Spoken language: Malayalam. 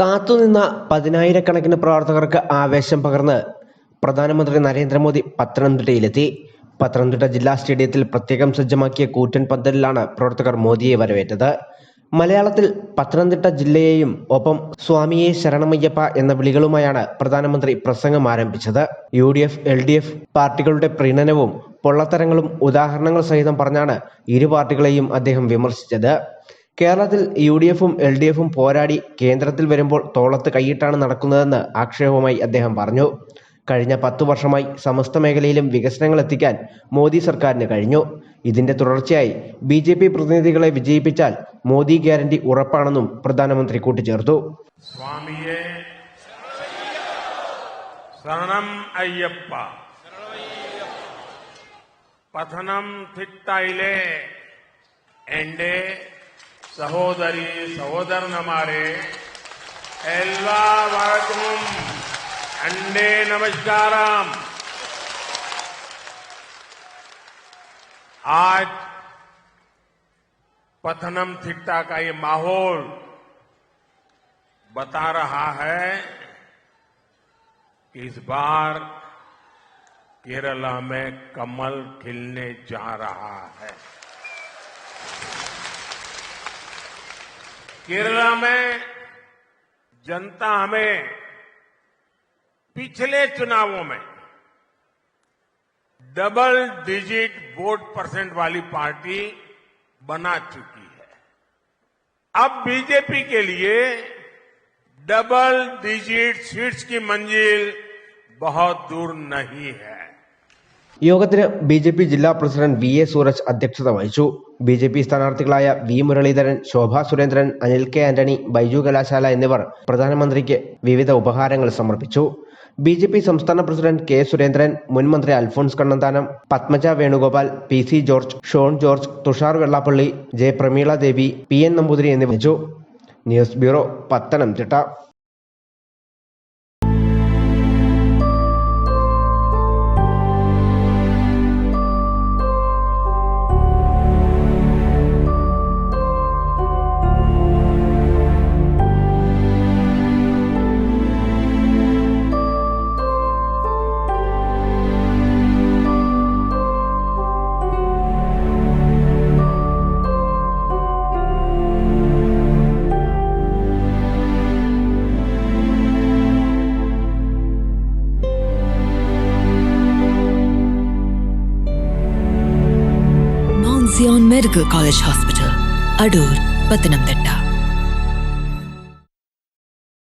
കാത്തുനിന്ന പതിനായിരക്കണക്കിന് പ്രവർത്തകർക്ക് ആവേശം പകർന്ന് പ്രധാനമന്ത്രി നരേന്ദ്രമോദി പത്തനംതിട്ടയിലെത്തി. പത്തനംതിട്ട ജില്ലാ സ്റ്റേഡിയത്തിൽ പ്രത്യേകം സജ്ജമാക്കിയ കൂറ്റൻ പന്തലിലാണ് പ്രവർത്തകർ മോദിയെ വരവേറ്റത്. മലയാളത്തിൽ പത്തനംതിട്ട ജില്ലയെയും ഒപ്പം സ്വാമിയെ ശരണമയ്യപ്പ എന്ന വിളികളുമായാണ് പ്രധാനമന്ത്രി പ്രസംഗം ആരംഭിച്ചത്. U D F L D F പാർട്ടികളുടെ പ്രീണനവും പൊള്ളത്തരങ്ങളും ഉദാഹരണങ്ങൾ സഹിതം പറഞ്ഞാണ് ഇരു പാർട്ടികളെയും അദ്ദേഹം വിമർശിച്ചത്. കേരളത്തിൽ യു ഡി എഫും എൽ ഡി എഫും പോരാടി കേന്ദ്രത്തിൽ വരുമ്പോൾ തോളത്ത് കൈയിട്ടാണ് നടക്കുന്നതെന്ന് ആക്ഷേപവുമായി അദ്ദേഹം പറഞ്ഞു. കഴിഞ്ഞ പത്തു വർഷമായി സമസ്ത മേഖലയിലും വികസനങ്ങൾ എത്തിക്കാൻ മോദി സർക്കാരിന് കഴിഞ്ഞു. ഇതിന്റെ തുടർച്ചയായി ബി ജെ പി പ്രതിനിധികളെ വിജയിപ്പിച്ചാൽ മോദി ഗ്യാരണ്ടി ഉറപ്പാണെന്നും പ്രധാനമന്ത്രി കൂട്ടിച്ചേർത്തു. സ്വാമിയെ सहोदरी സഹോദരീ സഹോദരന്മാരെ എല്ലാവർക്കും अंडे नमस्कार आज पथनम पथनमथिट्टा का ये माहौल बता रहा है कि इस बार केरला में कमल खिलने जा रहा है। केरला में जनता हमें पिछले चुनावों में डबल डिजिट वोट परसेंट वाली पार्टी बना चुकी है। अब बीजेपी के लिए डबल डिजिट सीट्स की मंजिल बहुत दूर नहीं है। യോഗത്തിന് ബി ജെ പി ജില്ലാ പ്രസിഡന്റ് വി എ സൂരജ് അധ്യക്ഷത വഹിച്ചു. ബി ജെ പി സ്ഥാനാർത്ഥികളായ വി മുരളീധരൻ ശോഭാ സുരേന്ദ്രൻ അനിൽ കെ ആന്റണി ബൈജു കലാശാല എന്നിവർ പ്രധാനമന്ത്രിക്ക് വിവിധ ഉപഹാരങ്ങൾ സമർപ്പിച്ചു. ബി ജെ പി സംസ്ഥാന പ്രസിഡന്റ് കെ സുരേന്ദ്രൻ മുൻമന്ത്രി Alphons Kannanthanam Padmaja Venugopal P C George Shone George Thushar Vellappally J Prameela Devi P N Namboothiri എന്നിവർ news bureau Pathanamthitta. Cyan medical college hospital Adoor Pathanamthitta